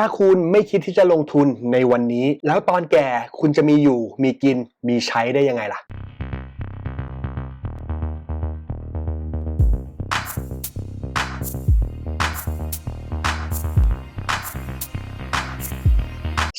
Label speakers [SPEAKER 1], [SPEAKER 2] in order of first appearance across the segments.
[SPEAKER 1] ถ้าคุณไม่คิดที่จะลงทุนในวันนี้ แล้วตอนแก่คุณจะมีอยู่มีกินมีใช้ได้ยังไงล่ะ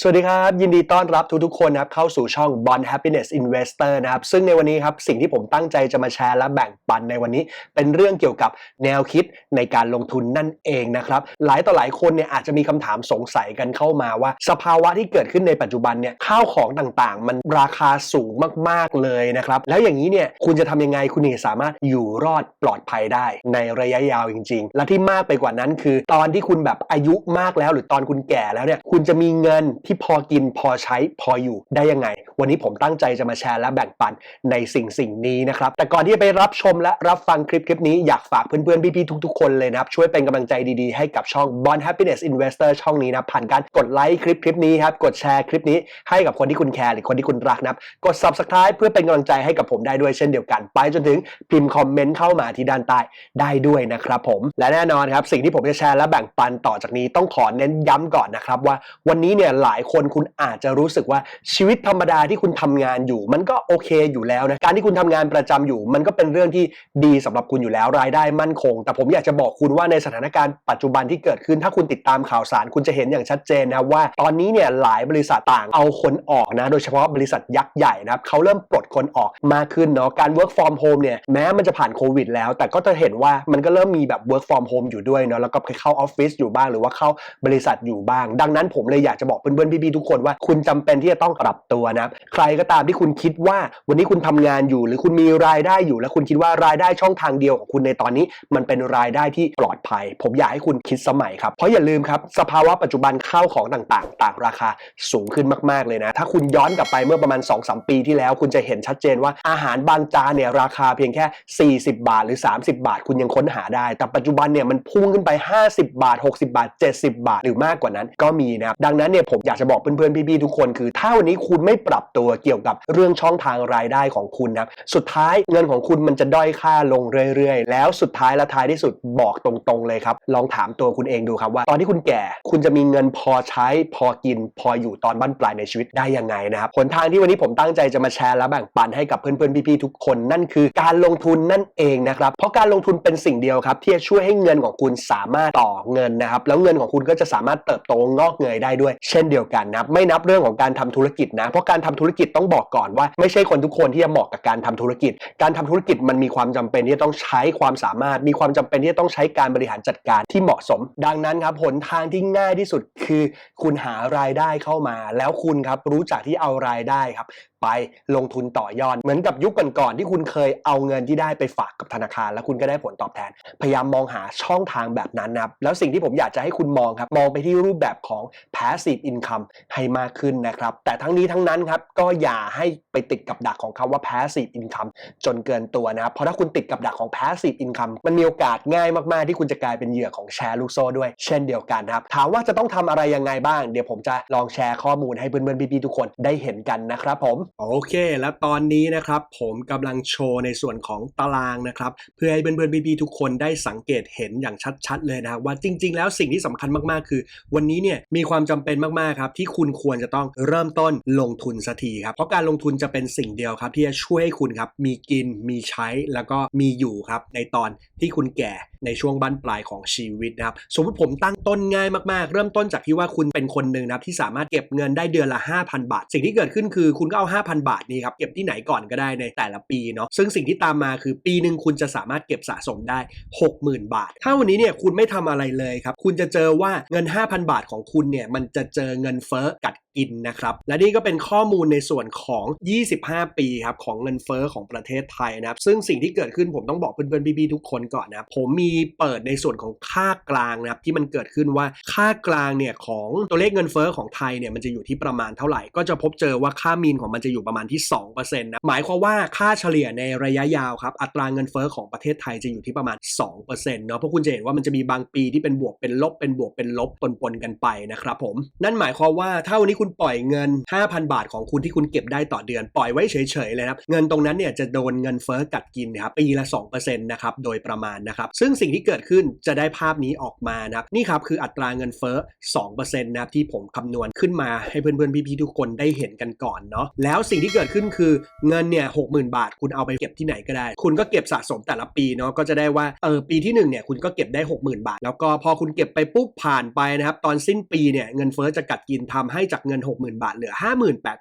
[SPEAKER 1] สวัสดีครับ ยินดีต้อนรับทุกๆคนนะครับเข้าสู่ช่อง Bond Happiness Investor นะครับซึ่งในวันนี้ครับสิ่งที่ผมตั้งใจจะมาแชร์และแบ่งปันในวันนี้ เป็นเรื่องเกี่ยวกับแนวคิดในการลงทุนนั่นเองนะครับหลายต่อหลายคนเนี่ยอาจจะมีคำถามสงสัยกันเข้ามาว่า สภาวะที่เกิดขึ้นในปัจจุบันเนี่ยข้าวของต่างๆ มันราคาสูงมากๆเลยนะครับแล้วอย่างนี้เนี่ยคุณจะทำยังไงคุณถึงสามารถอยู่รอดปลอดภัยได้ในระยะยาวจริง ๆ และที่มากไปกว่านั้นคือ ตอนที่คุณแบบอายุมากแล้ว หรือตอนคุณแก่แล้วเนี่ยคุณจะมีเงินที่พอกินพอใช้พออยู่ได้ยังไง วันนี้ผมตั้งใจจะมาแชร์และแบ่งปันในสิ่งสิ่งนี้นะครับ แต่ก่อนที่จะไปรับชมและรับฟังคลิปคลิปนี้อยากฝากเพื่อนๆ พี่ๆ ทุกๆ คนเลยนะครับ ช่วยเป็นกำลังใจดีๆ ให้กับช่อง Bond Happiness Investor ช่องนี้นะผ่านการกดไลค์คลิปคลิปนี้ครับกดแชร์คลิปนี้ให้กับคนที่คุณแคร์หรือคนที่คุณรักนะครับกด subscribe เพื่อเป็นกำลังใจให้กับผมได้ด้วยเช่นเดียวกัน ไปจนถึงพิมพ์คอมเมนต์เข้ามาที่ด้านใต้ได้ด้วยนะครับผมและแน่นอนครับสิ่งที่ผมจะแชร์และแบ่งปันต่อจากนี้ต้องขอเน้นย้ำก่อนนะครับว่าวันนี้เนี่ยหลายายคนคุณอาจจะรู้สึกว่าชีวิตธรรมดาที่คุณทำงานอยู่ มันก็โอเคอยู่แล้วนะการที่คุณทำงานประจำอยู่ มันก็เป็นเรื่องที่ดีสำหรับคุณอยู่แล้วรายได้มั่นคง แต่ผมอยากจะบอกคุณว่าในสถานการณ์ปัจจุบันที่เกิดขึ้นถ้าคุณติดตามข่าวสาร คุณจะเห็นอย่างชัดเจนนะว่า ตอนนี้เนี่ยหลายบริษัทต่างเอาคนออกนะ โดยเฉพาะบริษัทยักษ์ใหญ่นะครับเขาเริ่มปลดคนออกมากขึ้นเนาะการ work from home เนี่ยแม้มันจะผ่านโควิด แล้วแต่ก็จะเห็นว่ามันก็เริ่มมีแบบ work from home อยู่ด้วยเนาะแล้วก็เข้าออฟฟิศอยู่บ้างหรือว่าเข้าบริษัทอยู่บ้าง ดังนั้นผมเลยอยากจะบอกเพื่อนๆพี่ๆทุกคนว่าคุณจำเป็นที่จะต้องปรับตัวนะครับใครก็ตามที่คุณคิดว่าวันนี้คุณทำงานอยู่ หรือคุณมีรายได้อยู่ และคุณคิดว่ารายได้ช่องทางเดียวของคุณในตอนนี้ มันเป็นรายได้ที่ปลอดภัย ผมอยากให้คุณคิดสมัยครับเพราะอย่าลืมครับสภาวะปัจจุบันข้าวของต่างๆ ต่างราคาสูงขึ้นมากๆเลยนะ ถ้าคุณย้อนกลับไปเมื่อประมาณ 2-3 ปีที่แล้ว คุณจะเห็นชัดเจนว่าอาหารบางจานเนี่ยราคาเพียงแค่ 40 บาทหรือ 30 บาท คุณยังค้นหาได้ แต่ปัจจุบันเนี่ยมันพุ่งขึ้นไป 50 บาท 60 บาท 70 บาท หรือมากกว่านั้นก็มีนะครับดังนั้นเนี่ยผมอยากจะบอกเพื่อนๆพี่ๆทุกคน คือถ้าวันนี้คุณไม่ปรับตัวเกี่ยวกับเรื่องช่องทางรายได้ของคุณนะครับสุดท้ายเงินของคุณมันจะด้อยค่าลงเรื่อยๆ แล้วสุดท้ายและท้ายที่สุดบอกตรงๆเลยครับ ลองถามตัวคุณเองดูครับว่า ตอนที่คุณแก่คุณจะมีเงินพอใช้พอกิน พออยู่ตอนบั้นปลายในชีวิตได้ยังไงนะครับหนทางที่วันนี้ผมตั้งใจจะมาแชร์และแบ่งปันให้กับเพื่อนๆพี่ๆทุกคน นั่นคือการลงทุนนั่นเองนะครับเพราะการลงทุนเป็นสิ่งเดียวครับ ที่จะช่วยให้เงินของคุณสามารถต่อเงินนะครับแล้วเงินของคุณก็จะสามารถเติบโตงอกเงยได้ด้วย เช่นเดียวกันนะครับไม่นับเรื่องของการทำธุรกิจนะเพราะการทำธุรกิจต้องบอกก่อนว่า ไม่ใช่คนทุกคนที่จะเหมาะกับการทำธุรกิจ การทำธุรกิจมันมีความจำเป็นที่จะต้องใช้ความสามารถ มีความจำเป็นที่จะต้องใช้การบริหารจัดการที่เหมาะสม ดังนั้นครับหนทางที่ง่ายที่สุดคือ คุณหารายได้เข้ามา แล้วคุณครับรู้จักที่เอารายได้ครับไปลงทุนต่อยอดเหมือนกับยุคก่อนๆที่คุณเคยเอาเงินที่ได้ไปฝากกับธนาคาร แล้วคุณก็ได้ผลตอบแทน พยายามมองหาช่องทางแบบนั้นนะครับแล้วสิ่งที่ผมอยากจะให้คุณมองครับ มองไปที่รูปแบบของ passive income ให้มากขึ้นนะครับ แต่ทั้งนี้ทั้งนั้นครับก็อย่าให้ไปติดกับดักของคำว่า passive income จนเกินตัวนะครับเพราะถ้าคุณติดกับดักของ passive income มันมีโอกาสง่ายมากๆ ที่คุณจะกลายเป็นเหยื่อของแชร์ลูกโซ่ด้วย เช่นเดียวกันครับถามว่าจะต้องทำอะไรยังไงบ้าง เดี๋ยวผมจะลองแชร์ข้อมูลให้เพื่อนๆพี่ๆทุกคนได้เห็นกันนะครับผมโอเค แล้วตอนนี้นะครับผมกำลังโชว์ในส่วนของตารางนะครับเพื่อให้เพื่อนๆพี่ๆทุกคนได้สังเกตเห็นอย่างชัดๆเลยนะครับว่าจริง ๆ แล้วสิ่งที่สำคัญมากๆ คือ วันนี้เนี่ยมีความจำเป็นมากๆครับที่คุณควรจะต้องเริ่มต้นลงทุนสักทีครับเพราะการลงทุนจะเป็นสิ่งเดียวครับที่จะช่วยให้คุณครับมีกินมีใช้แล้วก็มีอยู่ครับในตอนที่คุณแก่ในช่วงบั้นปลายของชีวิตนะครับสมมติผมตั้งต้นง่ายมากๆ เริ่มต้นจากที่ว่าคุณเป็นคนหนึ่งนะครับที่สามารถเก็บเงินได้เดือนละ 5,000 บาท สิ่งที่เกิดขึ้นคือคุณก็เอา 5,000 บาทนี้ครับเก็บที่ไหนก่อนก็ได้ในแต่ละปีเนาะซึ่งสิ่งที่ตามมาคือปีหนึ่งคุณจะสามารถเก็บสะสมได้ 60,000 บาท ถ้าวันนี้เนี่ยคุณไม่ทำอะไรเลยครับคุณจะเจอว่าเงิน 5,000 บาทของคุณเนี่ยมันจะเจอเงินเฟ้อกัดกินนะครับและนี่ก็เป็นข้อมูลในส่วนของ 25 ปีครับของเงินเฟ้อของประเทศไทยนะครับซึ่งสิ่งที่เกิดขึ้นผมต้องบอกเพื่อนๆพี่ๆทุกคนก่อนนะผมมีเปิดในส่วนของค่ากลางนะครับที่มันเกิดขึ้นว่าค่ากลางเนี่ยของตัวเลขเงินเฟ้อของไทยเนี่ยมันจะอยู่ที่ประมาณเท่าไหร่ ก็จะพบเจอว่าค่ามีนของมันจะอยู่ประมาณที่2%นะหมายความว่าค่าเฉลี่ยในระยะยาวครับอัตราเงินเฟ้อของประเทศไทยจะอยู่ที่ประมาณ2%เนาะเพราะคุณจะเห็นว่ามันจะมีบางปีที่เป็นบวกเป็นลบเป็นบวกเป็นลบปนๆกันไปนะครับผมนั่นหมายความว่าถ้าวันนี้คุณปล่อยเงิน 5,000 บาทของคุณที่คุณเก็บได้ต่อเดือน ปล่อยไว้เฉยๆเลยครับเงินตรงนั้นเนี่ยจะโดนเงินเฟ้อกัดกินนะครับปีละ2%นะครับโดยประมาณนะครับซึ่งสิ่งที่เกิดขึ้นจะได้ภาพนี้ออกมานะครับนี่ครับคืออัตราเงินเฟ้อ2%นะครับที่ผมคำนวณขึ้นมาให้เพื่อนๆพี่ๆทุกคนได้เห็นกันก่อนเนาะแล้วสิ่งที่เกิดขึ้นคือเงินเนี่ย60,000บาท คุณเอาไปเก็บที่ไหนก็ได้ คุณก็เก็บสะสมแต่ละปีเนาะก็จะได้ว่าเออปีที่1เนี่ยคุณก็เก็บได้ 60,000 บาท แล้วก็พอคุณเก็บไปปุ๊บผ่านไปนะครับตอนสิ้นปีเนี่ยเงินเฟ้อจะกัดกินทำให้จากเงิน 60,000 บาทเหลือ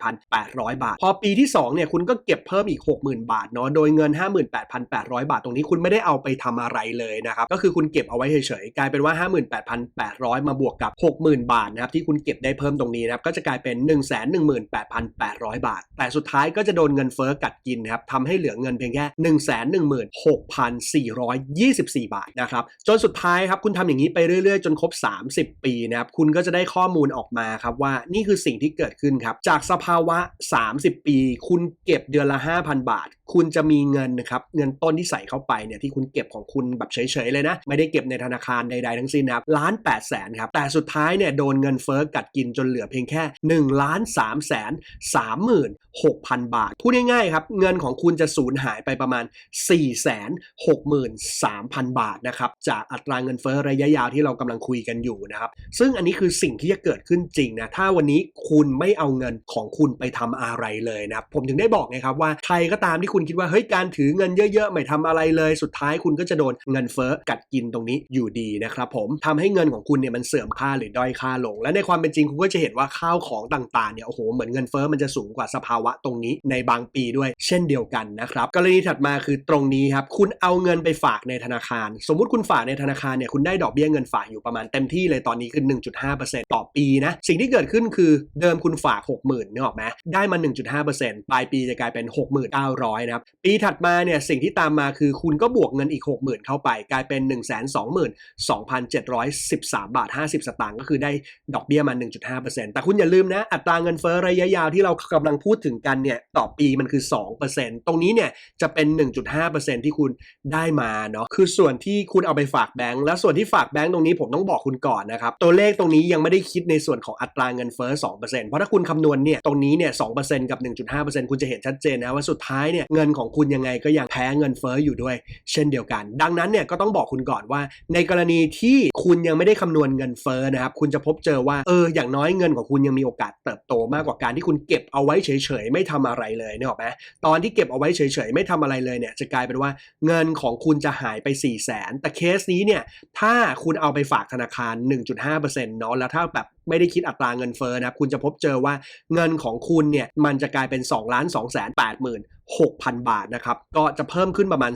[SPEAKER 1] 58,800 บาท พอปีที่2เนี่ยคุณก็เก็บเพิ่มอีก 60,000 บาทเนาะโดยเงิน 58,800 บาทตรงนี้คุณไม่ได้เอาไปทำอะไรเลยนะครับก็คือคุณเก็บเอาไว้เฉยๆกลายเป็นว่า 58,800 มาบวกกับ 60,000 บาทนะครับที่คุณเก็บได้เพิ่มตรงนี้นะครับก็จะกลายเป็น 118,800 บาท แต่สุดท้ายก็จะโดนเงินเฟ้อกัดกินนะครับทำให้เหลือเงินเพียงแค่ 116,424 บาทนะครับจนสุดท้ายครับคุณทำอย่างนี้ไปเรื่อยๆ จนครบ 30 ปีนะครับคุณก็จะได้ข้อมูลออกมาครับว่านี่คือสิ่งที่เกิดขึ้นครับจากสภาวะ 30 ปี คุณเก็บเดือนละ 5,000 บาท คุณจะมีเงินนะครับเงินต้นที่ใส่เข้าไปเนี่ยที่คุณเก็บของคุณแบบเฉยๆเลยนะ ไม่ได้เก็บในธนาคารใดๆทั้งสิ้นนะครับล้าน8แสนครับแต่สุดท้ายเนี่ยโดนเงินเฟ้อกัดกินจนเหลือเพียงแค่1ล้าน3แสน3หมื่น6,000บาท พูดง่ายๆครับเงินของคุณจะสูญหายไปประมาณ 4 6 3 0 0 0 บาทนะครับจากอัตราเงินเฟ้อระยะยาวที่เรากำลังคุยกันอยู่นะครับซึ่งอันนี้คือสิ่งที่จะเกิดขึ้นจริงนะถ้าวันนี้คุณไม่เอาเงินของคุณไปทำอะไรเลยนะผมถึงได้บอกไงครับว่าใครก็ตามที่คุณคุณคิดว่าเฮ้ยการถือเงินเยอะๆ ไม่ทำอะไรเลย สุดท้ายคุณก็จะโดนเงินเฟ้อกัดกินตรงนี้อยู่ดีนะครับผมทำให้เงินของคุณเนี่ยมันเสื่อมค่าหรือด้อยค่าลง และในความเป็นจริงคุณก็จะเห็นว่าข้าวของต่างๆเนี่ยโอ้โหเหมือนเงินเฟ้อมันจะสูงกว่าสภาวะตรงนี้ในบางปีด้วยเช่นเดียวกันนะครับกรณีถัดมาคือตรงนี้ครับคุณเอาเงินไปฝากในธนาคาร สมมุติคุณฝากในธนาคารเนี่ยคุณได้ดอกเบี้ยเงินฝากอยู่ประมาณเต็มที่เลยตอนนี้คือ 1.5%ต่อปีนะสิ่งที่เกิดขึ้นคือเดิมคุณฝาก 60,000นึกออกไหมได้มา 1.5%ปลายปีจะกลายเป็น 6,900นะครับ ปีถัดมาเนี่ยสิ่งที่ตามมาคือคุณก็บวกเงินอีก 60,000 เข้าไป กลายเป็น122,713 บาท 50 สตางค์ก็คือได้ดอกเบี้ยมา 1.5%แต่คุณอย่าลืมนะ อัตราเงินเฟ้อระยะยาวที่เรากำลังพูดถึงกันเนี่ยต่อปีมันคือ 2%ตรงนี้เนี่ยจะเป็น 1.5%ที่คุณได้มาเนาะคือส่วนที่คุณเอาไปฝากแบงก์แล้วส่วนที่ฝากแบงก์ตรงนี้ผมต้องบอกคุณก่อนนะครับ ตัวเลขตรงนี้ยังไม่ได้คิดในส่วนของอัตราเงินเฟ้อ 2%เพราะถ้าคุณคำนวณเนี่ยตรงนี้เนี่ย 2%กับ 1.5%คุณจะเห็นชัดเจนนะว่าสุดท้ายเนี่ยเงินของคุณยังไงก็ยังแพ้เงินเฟ้ออยู่ด้วย เช่นเดียวกัน ดังนั้นเนี่ยก็ต้องบอกคุณก่อนว่า ในกรณีที่คุณยังไม่ได้คำนวณเงินเฟ้อนะครับคุณจะพบเจอว่าเอออย่างน้อยเงินของคุณยังมีโอกาสเติบโตมากกว่าการที่คุณเก็บเอาไว้เฉยๆไม่ทำอะไรเลยเนี่ยหรอไหมตอนที่เก็บเอาไว้เฉยๆไม่ทำอะไรเลยเนี่ยจะกลายเป็นว่าเงินของคุณจะหายไป 4 0 0แสนแต่เคสนี้เนี่ยถ้าคุณเอาไปฝากธนาคาร 1.5%เนาะแล้วถ้าแบบไม่ได้คิดอัตราเงินเฟ้อนะครับคุณจะพบเจอว่าเงินของคุณเนี่ยมันจะกลายเป็น2ล้าน2 8 0 0 0 0 6,000 บาทนะครับ ก็จะเพิ่มขึ้นประมาณ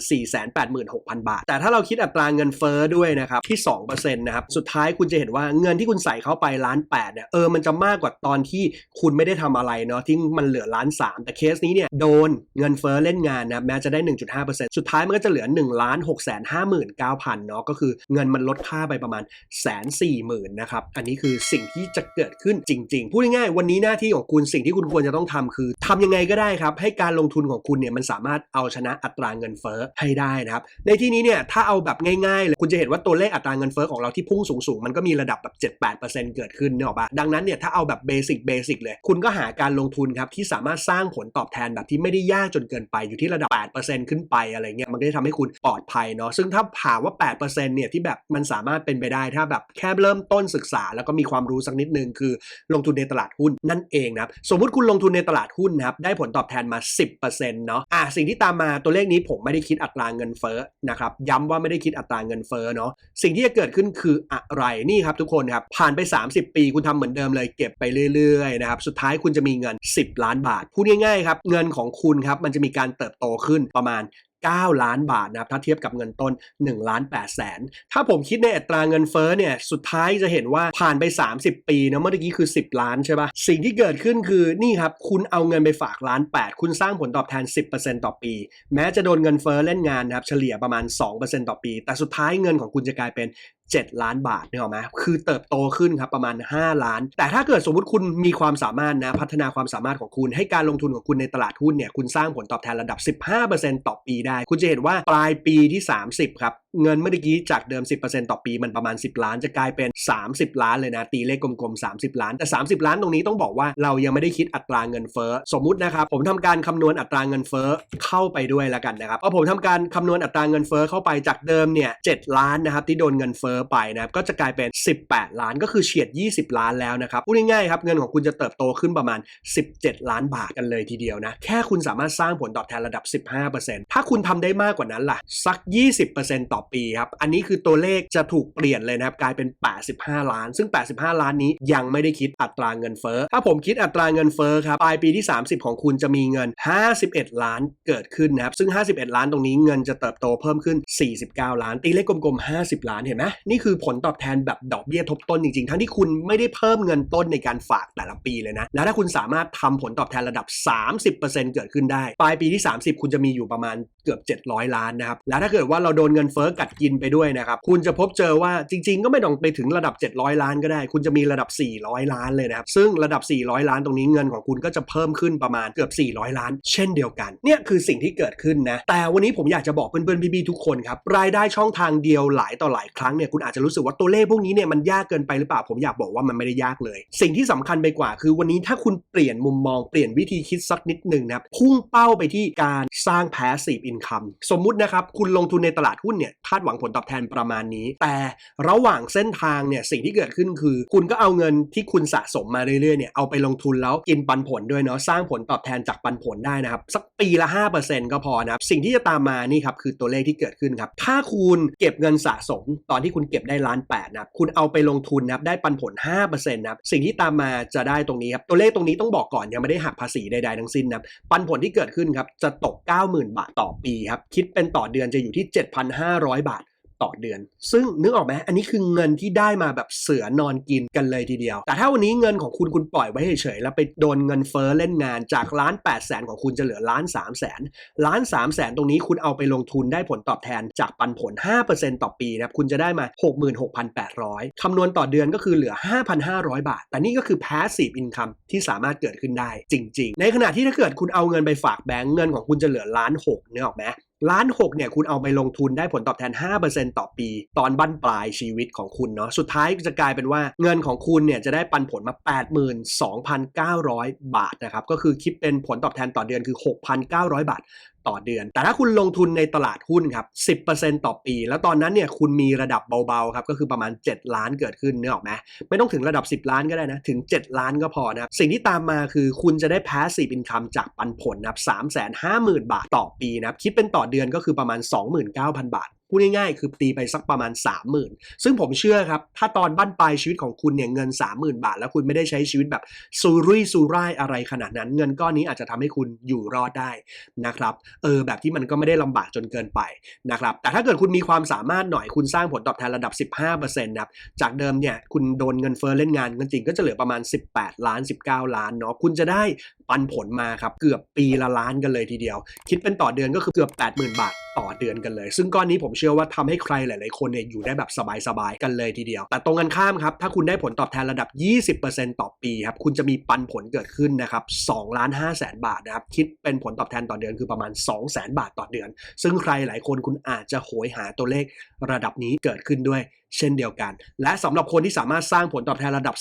[SPEAKER 1] 486,000 บาท แต่ถ้าเราคิดอัตราเงินเฟ้อด้วยนะครับ ที่ 2%นะครับ สุดท้ายคุณจะเห็นว่าเงินที่คุณใส่เข้าไปล้าน8เนี่ยเออมันจะมากกว่าตอนที่คุณไม่ได้ทำอะไรเนาะที่มันเหลือล้าน3แต่เคสนี้เนี่ยโดนเงินเฟ้อเล่นงานนะแม้จะได้ 1.5%สุดท้ายมันก็จะเหลือ1ล้าน6 5 9 0 0 0เนาะก็คือเงินมันลดค่าไปประมาณแสนสี่หมื่นนะครับอันนี้คือสิ่งที่จะเกิดขึ้นจริง ๆ พูดง่ายๆวันนี้หน้าที่ของคุณสิ่งที่คุณควรจะต้องทำคือทำยังไงก็ได้ครับให้การลงทุนของคุณเนี่ยมันสามารถเอาชนะอัตราเงินเฟ้อให้ได้นะครับในที่นี้เนี่ยถ้าเอาแบบง่ายๆเลยคุณจะเห็นว่าตัวเลขอัตราเงินเฟ้อของเราที่พุ่งสูงๆมันก็มีระดับแบบ 7-8%เกิดขึ้นเนอะปะดังนั้นเนี่ยถ้าเอาแบบเบสิกเบสิกเลย คุณก็หาการลงทุนครับที่สามารถสร้างผลตอบแทนแบบที่ไม่ได้ยากจนเกินไปอยู่ที่ระดับ 8%ขึ้นไปอะไรเงี้ยมันก็จะทำให้คุณปลอดภัยเนาะซึ่งถ้าถามว่า 8%เนี่ยที่แบบมันสามารถเป็นไปได้ถ้าแบบแค่เริ่มต้นศึกษา แล้วก็มีความรู้สักนิดนึงคือลงทุนในตลาดหุ้นนั่นเองนะสมมุติคุณลงทุนในตลาดหุ้นนะครับได้ผลตอบแทนมา 10%เนาะอะสิ่งที่ตามมาตัวเลขนี้ผมไม่ได้คิดอัตราเงินเฟ้อนะครับย้ำว่าไม่ได้คิดอัตราเงินเฟ้อเนาะสิ่งที่จะเกิดขึ้นคืออะไรนี่ครับทุกคนครับผ่านไป 30 ปีคุณทำเหมือนเดิมเลยเก็บไปเรื่อยๆนะครับสุดท้ายคุณจะมีเงิน 10 ล้านบาทพูดง่ายๆครับเงินของคุณครับมันจะมีการเติบโตขึ้นประมาณ 9 ล้านบาทนะครับถ้าเทียบกับเงินต้น1ล้าน8แสนถ้าผมคิดในอัตราเงินเฟ้อเนี่ยสุดท้ายจะเห็นว่าผ่านไป 30 ปีนะเมื่อกี้คือ 10 ล้านใช่ปะสิ่งที่เกิดขึ้นคือนี่ครับคุณเอาเงินไปฝากล้าน8คุณสร้างผลตอบแทน 10%ต่อปี แม้จะโดนเงินเฟ้อเล่นงานนะครับเฉลี่ยประมาณ 2%ต่อปี แต่สุดท้ายเงินของคุณจะกลายเป็น 7 ล้านบาทเนี่ยหรอไหมคือเติบโตขึ้นครับประมาณ 5 ล้าน แต่ถ้าเกิดสมมติคุณมีความสามารถนะพัฒนาความสามารถของคุณ ให้การลงทุนของคุณในตลาดหุ้นเนี่ยคุณสร้างผลตอบแทนระดับ 15%ต่อปีได้ คุณจะเห็นว่าปลายปีที่ 30 ครับเงินเมื่อกี้จากเดิม 10%ต่อปีมันประมาณ 10 ล้านจะกลายเป็น 30 ล้านเลยนะ ตีเลขกลมๆ 30 ล้าน แต่ 30 ล้านตรงนี้ต้องบอกว่าเรายังไม่ได้คิดอัตราเงินเฟ้อสมมุตินะครับ ผมทำการคำนวณอัตราเงินเฟ้อเข้าไปด้วยแล้วกันนะครับพอผมทำการคำนวณอัตราเงินเฟ้อเข้าไปจากเดิมเนี่ย7ล้านนะครับที่โดนเงินเฟ้อไปนะครับก็จะกลายเป็น 18 ล้านก็คือเฉียด 20 ล้านแล้วนะครับพูดง่ายๆครับเงินของคุณจะเติบโตขึ้นประมาณ 17 ล้านบาทกันเลยทีเดียวนะแค่คุณสามารถสร้างผลตอบแทนระดับ 15%ถ้าคุณทำได้มากกว่านั้นล่ะสัก 20%ต่อปีครับอันนี้คือตัวเลขจะถูกเปลี่ยนเลยนะครับกลายเป็น 85 ล้าน ซึ่ง 85 ล้านนี้ยังไม่ได้คิดอัตราเงินเฟ้อถ้าผมคิดอัตราเงินเฟ้อครับปลายปีที่ 30 ของคุณจะมีเงิน 51 ล้านเกิดขึ้นนะครับซึ่ง 51 ล้านตรงนี้เงินจะเติบโตเพิ่มขึ้น 49 ล้านตีเลขกลมๆ 50 ล้านเห็นไหมนี่คือผลตอบแทนแบบดอกเบี้ยทบต้นจริงๆ ทั้งที่คุณไม่ได้เพิ่มเงินต้นในการฝากแต่ละปีเลยนะ แล้วถ้าคุณสามารถทำผลตอบแทนระดับ 30%เกิดขึ้นได้ ปลายปีที่ 30 คุณจะมีอยู่ประมาณเกือบ 700 ล้านนะครับ แล้วถ้าเกิดว่าเราโดนเงินเฟ้อกัดกินไปด้วยนะครับ คุณจะพบเจอว่าจริงๆ ก็ไม่ต้องไปถึงระดับ 700 ล้านก็ได้ คุณจะมีระดับ 400 ล้านเลยนะครับ ซึ่งระดับ 400 ล้านตรงนี้เงินของคุณก็จะเพิ่มขึ้นประมาณเกือบ 400 ล้าน เช่นเดียวกัน เนี่ยคือสิ่งที่เกิดขึ้นนะ แต่วันนี้ผมอยากจะบอกเพื่อนๆพี่ๆทุกคนครับ รายได้ช่องทางเดียวหลายต่อหลายครั้งเนี่ยคุณอาจจะรู้สึกว่าตัวเลขพวกนี้เนี่ยมันยากเกินไปหรือเปล่าผมอยากบอกว่ามันไม่ได้ยากเลย สิ่งที่สำคัญไปกว่าคือวันนี้ถ้าคุณเปลี่ยนมุมมองเปลี่ยนวิธีคิดสักนิดหนึ่งนะครับพุ่งเป้าไปที่การสร้าง passive income สมมุตินะครับคุณลงทุนในตลาดหุ้นเนี่ยคาดหวังผลตอบแทนประมาณนี้ แต่ระหว่างเส้นทางเนี่ยสิ่งที่เกิดขึ้นคือ คุณก็เอาเงินที่คุณสะสมมาเรื่อยๆเนี่ยเอาไปลงทุนแล้วกินปันผลด้วยเนาะสร้างผลตอบแทนจากปันผลได้นะครับสักปีละ 5%ก็พอนะครับสิ่งที่จะตามมานี่ครับคือตัวเลขที่เกิดขึ้นครับถ้าคุณเก็บเงินสะสมตอนที่คุณเก็บได้ล้านแปดนะครับคุณเอาไปลงทุนนะครับได้ปันผล 5%นะครับสิ่งที่ตามมาจะได้ตรงนี้ครับตัวเลขตรงนี้ต้องบอกก่อนยังไม่ได้หักภาษีใดๆทั้งสิ้นนะครับปันผลที่เกิดขึ้นครับจะตก 90,000 บาทต่อปีครับคิดเป็นต่อเดือนจะอยู่ที่ 7,500 บาท ต่อเดือน ซึ่งนึกออกไหมอันนี้คือเงินที่ได้มาแบบเสือนอนกินกันเลยทีเดียว แต่ถ้าวันนี้เงินของคุณคุณปล่อยไว้เฉยๆแล้วไปโดนเงินเฟ้อเล่นงานจากล้าน8 0 0แสนของคุณจะเหลือล้าน3 0 0แสนล้าน3 0 0แสนตรงนี้คุณเอาไปลงทุนได้ผลตอบแทนจากปันผล 5%ต่อปีนะครับคุณจะได้มา 66,800 คำนวณต่อเดือนก็คือเหลือ 5,500 บาท แต่นี่ก็คือ passive income ที่สามารถเกิดขึ้นได้จริง ๆ ในขณะที่ถ้าเกิดคุณเอาเงินไปฝากแบงก์เงินของคุณจะเหลือล้านหกเนึกออกไหม ล้านหกเนี่ยคุณเอาไปลงทุนได้ผลตอบแทน 5%ต่อปี ตอนบั้นปลายชีวิตของคุณเนาะสุดท้ายจะกลายเป็นว่าเงินของคุณเนี่ยจะได้ปันผลมา 82,900 บาทนะครับก็คือคิดเป็นผลตอบแทนต่อเดือนคือ 6,900 บาท ต่อเดือน แต่ถ้าคุณลงทุนในตลาดหุ้นครับ 10%ต่อปี แล้วตอนนั้นเนี่ยคุณมีระดับเบาๆครับก็คือประมาณ 7 ล้านเกิดขึ้นเนกออกไหมไม่ต้องถึงระดับ 10 ล้านก็ได้นะ ถึง 7 ล้านก็พอนะครับ สิ่งที่ตามมาคือคุณจะได้ passive income จากปันผลนะครับ350,000 บาทต่อปีนะครับคิดเป็นต่อเดือนก็คือประมาณ 29,000 บาท พูดง่ายๆ คือตีไปสักประมาณ 30,000 ซึ่งผมเชื่อครับ ถ้าตอนบั้นปลายชีวิตของคุณเนี่ยเงิน 30,000 บาท แล้วคุณไม่ได้ใช้ชีวิตแบบซูรุ่ยซูร่ายอะไรขนาดนั้น เงินก้อนนี้อาจจะทำให้คุณอยู่รอดได้นะครับเออแบบที่มันก็ไม่ได้ลำบากจนเกินไปนะครับแต่ถ้าเกิดคุณมีความสามารถหน่อยคุณสร้างผลตอบแทนระดับ 15%นะครับจากเดิมเนี่ยคุณโดนเงินเฟ้อเล่นงานเงินจริงก็จะเหลือประมาณ 18 ล้าน 19 ล้านเนาะคุณจะได้ปันผลมาครับเกือบปีละล้านกันเลยทีเดียว คิดเป็นต่อเดือนก็คือเกือบ 80,000 บาทต่อเดือนกันเลย ซึ่งก้อนนี้ผมเชื่อว่าทำให้ใครหลาย ๆ คนเนี่ยอยู่ได้แบบสบาย ๆ กันเลยทีเดียว แต่ตรงกันข้ามครับ ถ้าคุณได้ผลตอบแทนระดับ 20%ต่อปีครับ คุณจะมีปันผลเกิดขึ้นนะครับ2ล้าน5แสนบาทนะครับ คิดเป็นผลตอบแทนต่อเดือนคือประมาณ 2 0แสนบาทต่อเดือน ซึ่งใครหลายคนคุณอาจจะโหยหาตัวเลขระดับนี้เกิดขึ้นด้วย เช่นเดียวกัน และสำหรับคนที่สามารถสร้างผลตอบแทนระดับ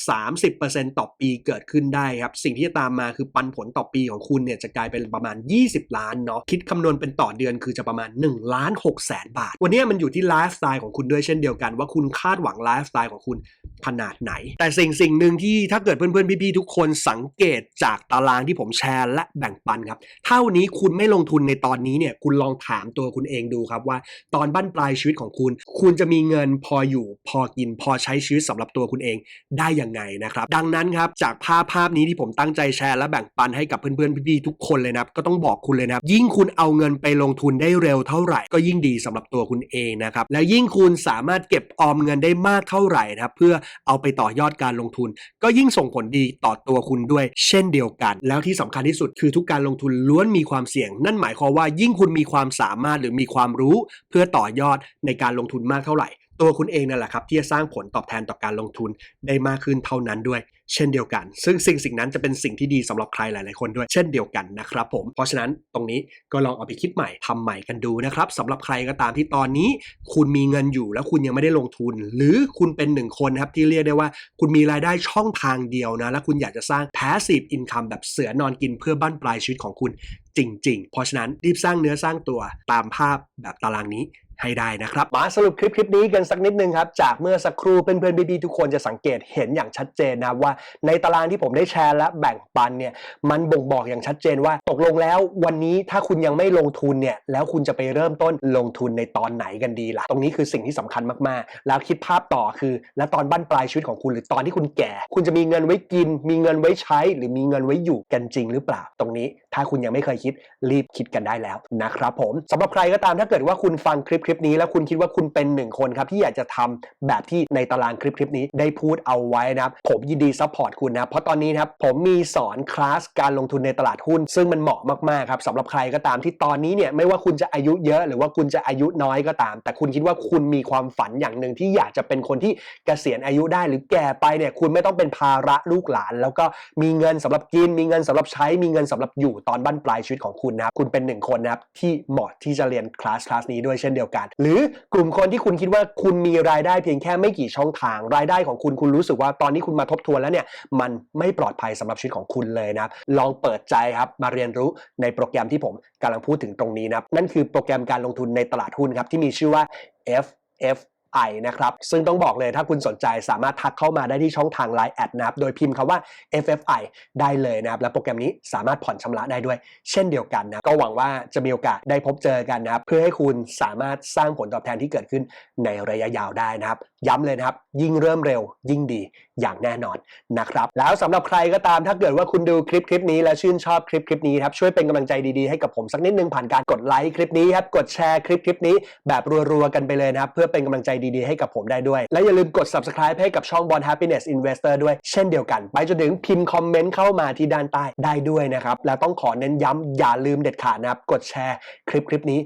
[SPEAKER 1] 30%ต่อปีเกิดขึ้นได้ครับ สิ่งที่จะตามมาคือปันผลต่อปีของคุณเนี่ยจะกลายเป็นประมาณ 20 ล้านเนาะคิดคำนวณเป็นต่อเดือนคือจะประมาณ1ล้าน6แสนบาท วันนี้มันอยู่ที่ไลฟ์สไตล์ของคุณด้วยเช่นเดียวกัน ว่าคุณคาดหวังไลฟ์สไตล์ของคุณขนาดไหน แต่สิ่งสิ่งหนึ่งที่ถ้าเกิดเพื่อนๆพี่ๆทุกคนสังเกตจากตารางที่ผมแชร์และแบ่งปันครับเท่านี้คุณไม่ลงทุนในตอนนี้เนี่ยคุณลองถามตัวคุณเองดูครับว่า ตอนบั้นปลายชีวิตของคุณ คุณจะมีเงินพออยู่พอกินพอใช้ชีวิตสำหรับตัวคุณเองได้ยังไงนะครับ ดังนั้นครับจากภาพภาพนี้ที่ผมตั้งใจแชร์และแบ่งปันให้กับเพื่อนๆพี่ๆทุกคนเลยนะครับก็ต้องบอกคุณเลยนะครับยิ่งคุณเอาเงินไปลงทุนได้เร็วเท่าไหร่ ก็ยิ่งดีสำหรับตัวคุณเองนะครับและยิ่งคุณสามารถเก็บออมเงินได้มากเท่าไหร่นะครับเพื่อเอาไปต่อยอดการลงทุน ก็ยิ่งส่งผลดีต่อตัวคุณด้วย เช่นเดียวกัน แล้วที่สำคัญที่สุดคือทุกการลงทุนล้วนมีความเสี่ยง นั่นหมายความว่ายิ่งคุณมีความสามารถหรือมีความรู้ เพื่อต่อยอดในการลงทุนมากเท่าไหร่ ตัวคุณเองนั่นแหละครับที่จะสร้างผลตอบแทนต่อการลงทุนได้มากขึ้นเท่านั้นด้วย เช่นเดียวกัน ซึ่งสิ่งสิ่งนั้นจะเป็นสิ่งที่ดีสำหรับใครหลาย ๆ คนด้วยเช่นเดียวกันนะครับผมเพราะฉะนั้นตรงนี้ก็ลองเอาไปคิดใหม่ทำใหม่กันดูนะครับสำหรับใครก็ตามที่ตอนนี้ คุณมีเงินอยู่แล้วคุณยังไม่ได้ลงทุน หรือคุณเป็นหนึ่งคนนะครับที่เรียกได้ว่า คุณมีรายได้ช่องทางเดียวนะและคุณอยากจะสร้าง passive income แบบเสือนอนกินเพื่อบั้นปลายชีวิตของคุณจริง ๆ เพราะฉะนั้นรีบสร้างเนื้อสร้างตัวตามภาพแบบตารางนี้ ให้ได้นะครับ มาสรุปคลิปคลิปนี้กันสักนิดนึงครับ จากเมื่อสักครู่เพื่อนๆพี่ๆทุกคนจะสังเกตเห็นอย่างชัดเจนนะว่า ในตารางที่ผมได้แชร์และแบ่งปันเนี่ยมันบ่งบอกอย่างชัดเจนว่าตกลงแล้ววันนี้ถ้าคุณยังไม่ลงทุนเนี่ยแล้วคุณจะไปเริ่มต้นลงทุนในตอนไหนกันดีล่ะ ตรงนี้คือสิ่งที่สำคัญมากๆ แล้วคิดภาพต่อคือ แล้วตอนบั้นปลายชีวิตของคุณหรือตอนที่คุณแก่ คุณจะมีเงินไว้กิน มีเงินไว้ใช้ หรือมีเงินไว้อยู่กันจริงหรือเปล่า ตรงนี้ถ้าคุณยังไม่เคยคิดรีบคิดกันได้แล้วนะครับผมสำหรับใครก็ตามถ้าเกิดว่าคุณฟังคลิปคลิปนี้แล้วคุณคิดว่าคุณเป็นหนึ่งคนครับที่อยากจะทำแบบที่ในตารางคลิปคลิปนี้ได้พูดเอาไว้นะครับผมยินดีซัพพอร์ตคุณนะเพราะตอนนี้นะครับผมมีสอนคลาสการลงทุนในตลาดหุ้น ซึ่งมันเหมาะมากๆครับสำหรับใครก็ตามที่ตอนนี้เนี่ยไม่ว่าคุณจะอายุเยอะหรือว่าคุณจะอายุน้อยก็ตาม แต่คุณคิดว่าคุณมีความฝันอย่างหนึ่งที่อยากจะเป็นคนที่เกษียณอายุได้หรือแก่ไปเนี่ยคุณไม่ต้องเป็นภาระลูกหลาน แล้วก็มีเงินสำหรับกิน มีเงินสำหรับใช้มีเงินสำหรับอยู่ตอนบั้นปลายชีวิตของคุณนะครับคุณเป็นหนึ่งคนนะครับที่เหมาะที่จะเรียนคลาสคลาสนี้ด้วยเช่นเดียวกัน หรือกลุ่มคนที่คุณคิดว่าคุณมีรายได้เพียงแค่ไม่กี่ช่องทางรายได้ของคุณคุณรู้สึกว่าตอนนี้คุณมาทบทวนแล้วเนี่ยมันไม่ปลอดภัยสำหรับชีวิตของคุณเลยนะลองเปิดใจครับมาเรียนรู้ในโปรแกรมที่ผมกำลังพูดถึงตรงนี้นะนั่นคือโปรแกรมการลงทุนในตลาดหุ้นครับที่มีชื่อว่า FF I นะครับ ซึ่งต้องบอกเลยถ้าคุณสนใจสามารถทักเข้ามาได้ที่ช่องทาง Line แอดนะครับโดยพิมพ์คำว่า FFI ได้เลยนะครับและโปรแกรมนี้สามารถผ่อนชำระได้ด้วย เช่นเดียวกันนะก็หวังว่าจะมีโอกาสได้พบเจอกันนะครับเพื่อให้คุณสามารถสร้างผลตอบแทนที่เกิดขึ้นในระยะยาวได้นะครับ ย้ำเลยนะครับ ยิ่งเริ่มเร็ว ยิ่งดีอย่างแน่นอนนะครับ แล้วสำหรับใครก็ตามถ้าเกิดว่าคุณดูคลิปคลิปนี้และชื่นชอบคลิปคลิปนี้ครับช่วยเป็นกำลังใจดีๆให้กับผมสักนิดนึงผ่านการกดไลค์คลิปนี้ครับกดแชร์คลิปคลิปนี้แบบรัวๆกันไปเลยนะครับเพื่อเป็นกำลังใจดีๆให้กับผมได้ด้วย และอย่าลืมกด subscribe ให้กับช่อง Bon Happiness Investor ด้วยเช่นเดียวกัน ไปจนถึงพิมพ์คอมเมนต์เข้ามาที่ด้านใต้ได้ด้วยนะครับแล้วต้องขอเน้นย้ำอย่าลืมเด็ดขาดนะครับกดแชร์คลิปคลิปนี้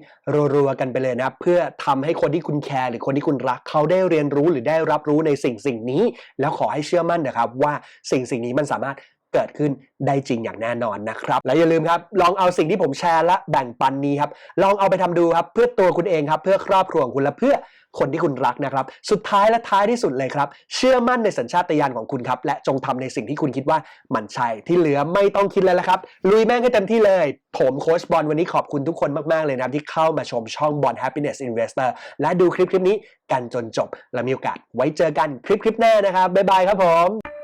[SPEAKER 1] รัวๆกันไปเลยนะครับเพื่อทำให้คนที่คุณแคร์หรือคนที่คุณรักเขาได้เรียนรู้หรือได้รับรู้ในสิ่งสิ่งนี้ แล้วขอให้เชื่อมั่นนะครับว่าสิ่งสิ่งนี้มันสามารถเกิดขึ้นได้จริงอย่างแน่นอนนะครับ และอย่าลืมครับ ลองเอาสิ่งที่ผมแชร์และแบ่งปันนี้ครับ ลองเอาไปทำดูครับ เพื่อตัวคุณเองครับ เพื่อครอบครัวของคุณและเพื่อ คนที่คุณรักนะครับ สุดท้ายและท้ายที่สุดเลยครับ เชื่อมั่นในสัญชาตญาณของคุณครับ และจงทำในสิ่งที่คุณคิดว่ามันใช่ที่เหลือไม่ต้องคิดเลยละครับ ลุยแม่งให้เต็มที่เลย ผมโค้ชบอลวันนี้ขอบคุณทุกคนมาก ๆ เลยนะครับ ที่เข้ามาชมช่องบอล Happiness Investor และดูคลิปคลิปนี้กันจนจบ และมีโอกาสไว้เจอกันคลิปคลิปหน้านะครับบ๊ายบายครับผม